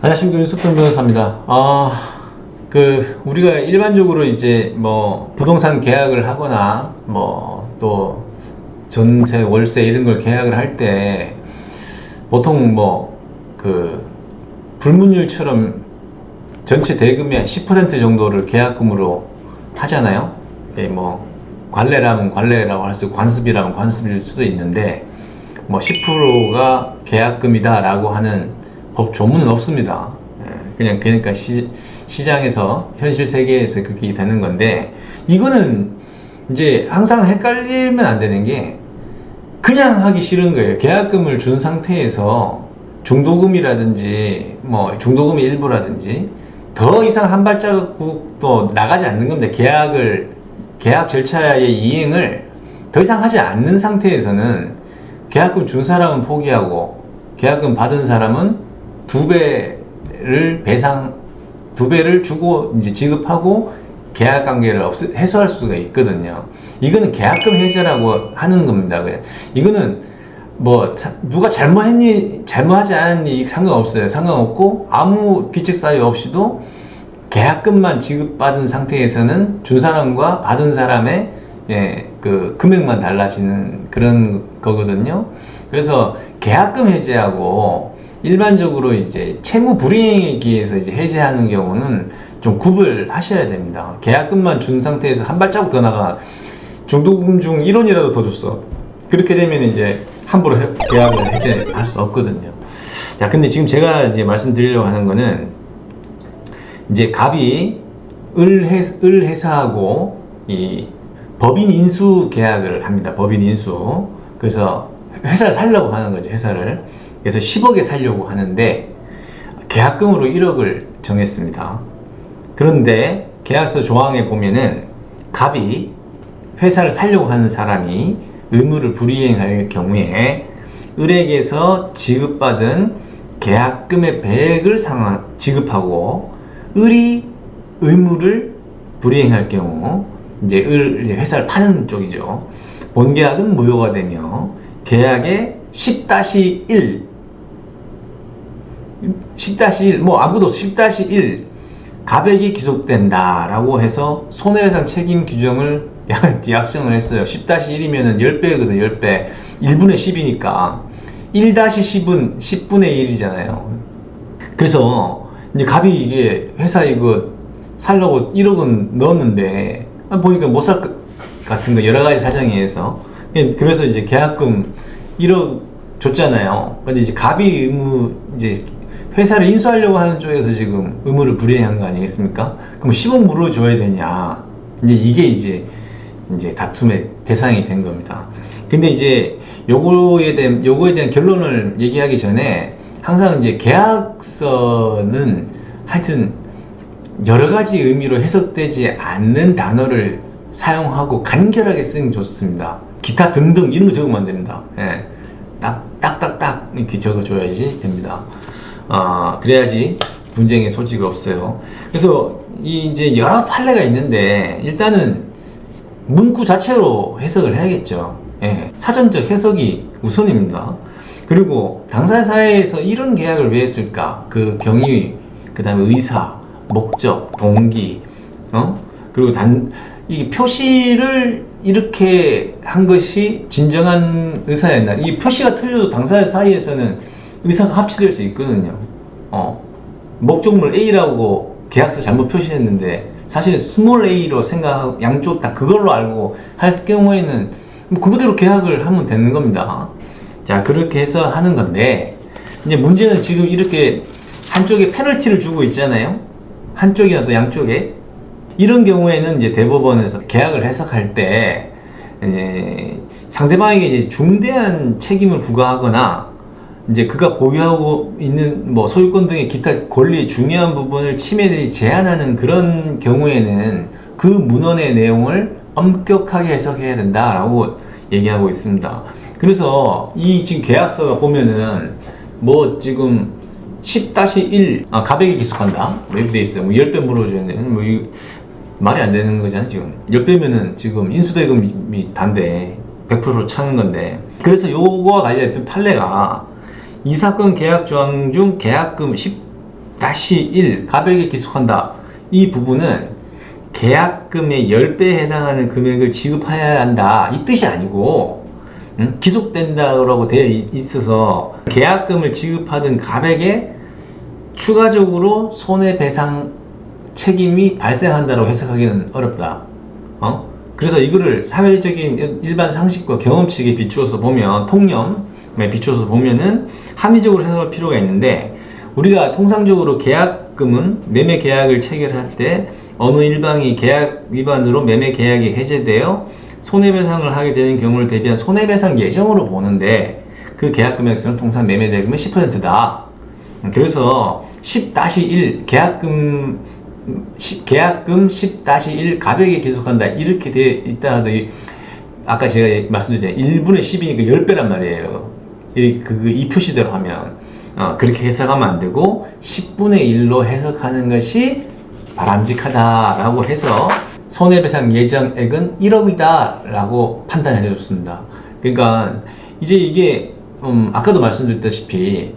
안녕하십니까 윤석동 변호사입니다. 아, 그 우리가 일반적으로 이제 뭐 부동산 계약을 하거나 뭐 또 전세, 월세 이런 걸 계약을 할 때 보통 뭐 그 불문율처럼 전체 대금의 10% 정도를 계약금으로 하잖아요. 예, 뭐 관례라면 관례라고 할 수, 있고 관습이라면 관습일 수도 있는데 뭐 10%가 계약금이다라고 하는 법 조문은 없습니다. 예, 그냥 그러니까 시, 시장에서 현실 세계에서 그렇게 되는 건데 이거는 이제 항상 헷갈리면 안 되는 게 그냥 하기 싫은 거예요. 계약금을 준 상태에서 중도금이라든지 뭐 중도금의 일부라든지 더 이상 한 발자국도 나가지 않는 겁니다. 계약을 계약 절차의 이행을 더 이상 하지 않는 상태에서는 계약금 준 사람은 포기하고 계약금 받은 사람은 두 배를 배상 두 배를 주고 이제 지급하고 계약 관계를 없 해소할 수가 있거든요. 이거는 계약금 해제라고 하는 겁니다. 이거는 뭐 자- 누가 잘못했니 잘못하지 않았니 상관없어요. 상관없고 아무 규칙 사유 없이도 계약금만 지급받은 상태에서는 준 사람과 받은 사람의 예, 그 금액만 달라지는 그런 거거든요. 그래서 계약금 해제하고 일반적으로 이제 채무 불이행에 기해서 이제 해제하는 경우는 좀 구분하셔야 됩니다. 계약금만 준 상태에서 한 발자국 더 나가 중도금 중 1원이라도 더 줬어. 그렇게 되면 이제 함부로 해- 계약을 해제할 수 없거든요. 자, 근데 지금 제가 이제 말씀드리려고 하는 거는 이제 갑이 을 회사하고 이 법인 인수 계약을 합니다. 법인 인수. 그래서 회사를 살려고 하는 거죠. 회사를. 그래서 10억에 살려고 하는데 계약금으로 1억을 정했습니다. 그런데 계약서 조항에 보면은 갑이 회사를 살려고 하는 사람이 의무를 불이행할 경우에 을에게서 지급받은 계약금의 배액을 상환, 지급하고 을이 의무를 불이행할 경우 이제 을 이제 회사를 파는 쪽이죠. 본 계약은 무효가 되며 계약의 10-1 10-1 뭐 아무도 10-1 가백이 귀속된다라고 해서 손해배상 책임 규정을 약정을 했어요. 10-1이면은 10배거든, 10배. 1분의 10이니까 1-10은 10분의 1이잖아요. 그래서 이제 갑이 이게 회사 이거 살려고 1억은 넣었는데 아, 보니까 못 살 것 같은 거 여러 가지 사정에 의해서 그래서 이제 계약금 1억 줬잖아요. 근데 이제 갑이 의무 이제 회사를 인수하려고 하는 쪽에서 지금 의무를 불이행한 거 아니겠습니까? 그럼 10억 물어줘야 되냐? 이제 이게 이제 이제 다툼의 대상이 된 겁니다. 근데 이제 요거에 대한 요거에 대한 결론을 얘기하기 전에 항상 이제 계약서는 하여튼 여러 가지 의미로 해석되지 않는 단어를 사용하고 간결하게 쓰는 게 좋습니다. 기타 등등 이런 거 적으면 안 됩니다. 예. 딱, 딱 딱 딱 이렇게 적어줘야지 됩니다. 아, 그래야지 분쟁의 소지가 없어요. 그래서 이 이제 여러 판례가 있는데 일단은 문구 자체로 해석을 해야겠죠. 예. 사전적 해석이 우선입니다. 그리고 당사 사회에서 이런 계약을 왜 했을까? 그 경위, 그 다음에 의사, 목적, 동기, 어? 그리고 단, 이 표시를 이렇게 한 것이 진정한 의사였나? 이 표시가 틀려도 당사 사이에서는 의사가 합치될 수 있거든요. 어. 목적물 A라고 계약서 잘못 표시했는데 사실 스몰 A로 생각 양쪽 다 그걸로 알고 할 경우에는 뭐 그거대로 계약을 하면 되는 겁니다. 자 그렇게 해서 하는 건데 이제 문제는 지금 이렇게 한쪽에 페널티를 주고 있잖아요. 한쪽이나 또 양쪽에 이런 경우에는 이제 대법원에서 계약을 해석할 때 에, 상대방에게 이제 중대한 책임을 부과하거나 이제 그가 보유하고 있는 뭐 소유권 등의 기타 권리 중요한 부분을 침해되지 제한하는 그런 경우에는 그 문헌의 내용을 엄격하게 해석해야 된다라고 얘기하고 있습니다. 그래서 이 지금 계약서가 보면은 뭐 지금 10-1 아, 가백이 기속한다 뭐 이렇게 돼 있어요. 뭐 10배 물어주는데 뭐 이, 말이 안 되는 거잖아요 지금 10배면은 지금 인수대금이 단데 100%로 차는 건데 그래서 요거와 관련된 판례가 이 사건 계약 조항 중 계약금 10 10-1 가백에 기속한다. 이 부분은 계약금의 10배에 해당하는 금액을 지급해야 한다. 이 뜻이 아니고 음? 기속된다고 되어 있- 있어서 계약금을 지급하던 가백에 추가적으로 손해배상 책임이 발생한다고 해석하기는 어렵다. 어? 그래서 이거를 사회적인 일반 상식과 경험칙에 비추어서 보면 통념에 비추어서 보면은 합리적으로 해석할 필요가 있는데 우리가 통상적으로 계약금은 매매 계약을 체결할 때 어느 일방이 계약 위반으로 매매 계약이 해제되어 손해배상을 하게 되는 경우를 대비한 손해배상 예정으로 보는데 그 계약 금액수는 통상 매매 대금의 10%다. 그래서 10-1 계약금 10, 계약금 10-1 가백에 기속한다. 이렇게 되어 있다 하도 이- 아까 제가 말씀드렸잖아요. 1분의 10이니까 10배란 말이에요. 이, 그, 이 표시대로 하면. 어, 그렇게 해석하면 안 되고 10분의 1로 해석하는 것이 바람직하다라고 해서 손해배상 예정액은 1억이다 라고 판단해 줬습니다. 그러니까 이제 이게 음, 아까도 말씀드렸다시피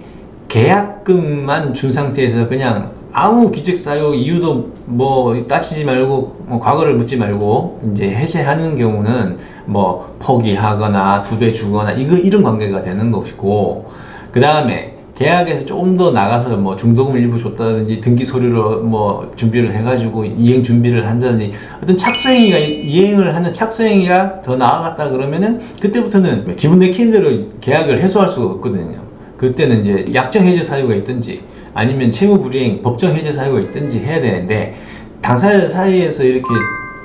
계약금만 준 상태에서 그냥 아무 기책 사유 이유도 뭐 따지지 말고 뭐 과거를 묻지 말고 이제 해제하는 경우는 뭐 포기하거나 두 배 주거나 이거 이런 관계가 되는 것이고 그 다음에 계약에서 조금 더 나가서 뭐 중도금을 일부 줬다든지 등기 서류로 뭐 준비를 해가지고 이행 준비를 한다든지 어떤 착수행위가 이행을 하는 착수행위가 더 나아갔다 그러면은 그때부터는 기분 내키는 대로 계약을 해소할 수가 없거든요. 그때는 이제 약정 해제 사유가 있든지 아니면 채무 불이행 법정 해제 사유가 있든지 해야 되는데 당사자 사이에서 이렇게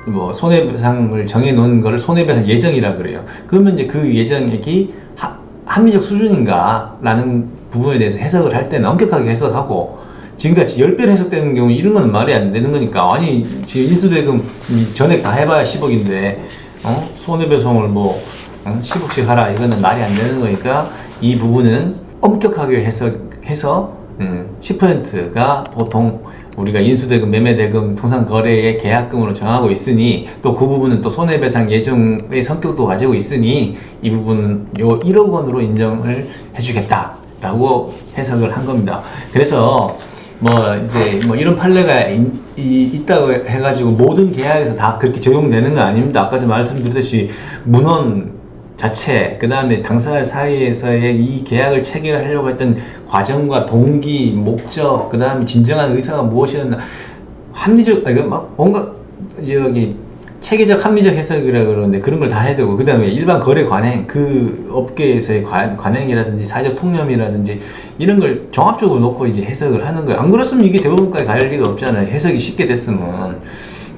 뭐 손해배상을 정해 놓은 거를 손해배상 예정이라 그래요. 그러면 이제 그 예정액이 하- 합리적 수준인가라는 부분에 대해서 해석을 할 때는 엄격하게 해석하고 지금같이 10배로 해석되는 경우 이런 건 말이 안 되는 거니까 아니 지금 인수대금 이 전액 다 해봐야 10억인데 어? 손해배상을 뭐 어? 10억씩 하라 이거는 말이 안 되는 거니까 이 부분은 엄격하게 해석해서 음, 10%가 보통 우리가 인수대금, 매매대금, 통상 거래의 계약금으로 정하고 있으니 또 그 부분은 또 손해배상 예정의 성격도 가지고 있으니 이 부분은 요 1억 원으로 인정을 해주겠다라고 해석을 한 겁니다. 그래서 뭐 이제 뭐 이런 판례가 이- 이- 있다고 해가지고 모든 계약에서 다 그렇게 적용되는 건 아닙니다. 아까 도 말씀드렸듯이 문헌 자체, 그 다음에 당사자 사이에서의 이 계약을 체결하려고 했던 과정과 동기, 목적, 그 다음에 진정한 의사가 무엇이었나, 합리적, 아, 이거 막 뭔가, 저기, 체계적 합리적 해석이라 그러는데 그런 걸 다 해야 되고, 그 다음에 일반 거래 관행, 그 업계에서의 관, 관행이라든지 사회적 통념이라든지 이런 걸 종합적으로 놓고 이제 해석을 하는 거예요. 안 그렇으면 이게 대법원까지 갈 리가 없잖아요. 해석이 쉽게 됐으면.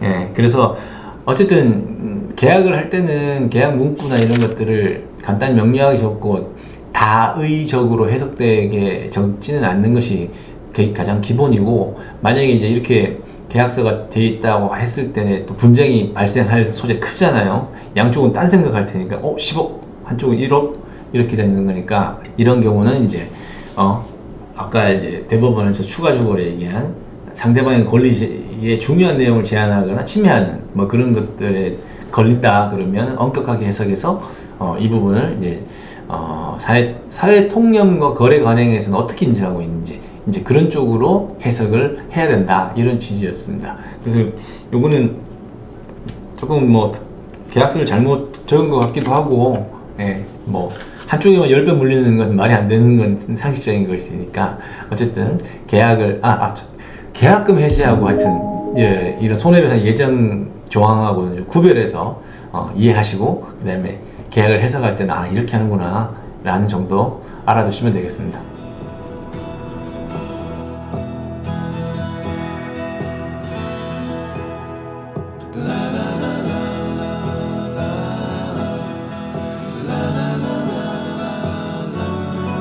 예, 그래서 어쨌든 음, 계약을 할 때는 계약 문구나 이런 것들을 간단히 명료하게 적고 다의적으로 해석되게 적지는 않는 것이 그 가장 기본이고 만약에 이제 이렇게 계약서가 돼 있다고 했을 때는 또 분쟁이 발생할 소재 크잖아요. 양쪽은 딴 생각할 테니까 어 10억 한쪽은 1억 이렇게 되는 거니까 이런 경우는 이제 어 아까 이제 대법원에서 추가적으로 얘기한 상대방의 권리에 중요한 내용을 제한하거나 침해하는 뭐 그런 것들에 걸린다 그러면 엄격하게 해석해서 어, 이 부분을 이제 어, 사회 사회 통념과 거래 관행에서는 어떻게 인지하고 있는지 이제 그런 쪽으로 해석을 해야 된다 이런 취지였습니다. 그래서 요거는 조금 뭐 계약서를 잘못 적은 것 같기도 하고, 예, 뭐 한쪽에만 10배 물리는 것은 말이 안 되는 건 상식적인 것이니까 어쨌든 계약을 아, 아 저- 계약금 해지하고 하여튼 예, 이런 손해배상 예정 조항하고는 좀 구별해서 어, 이해하시고 그 다음에 계약을 해석할 때는 아 이렇게 하는구나 라는 정도 알아두시면 되겠습니다.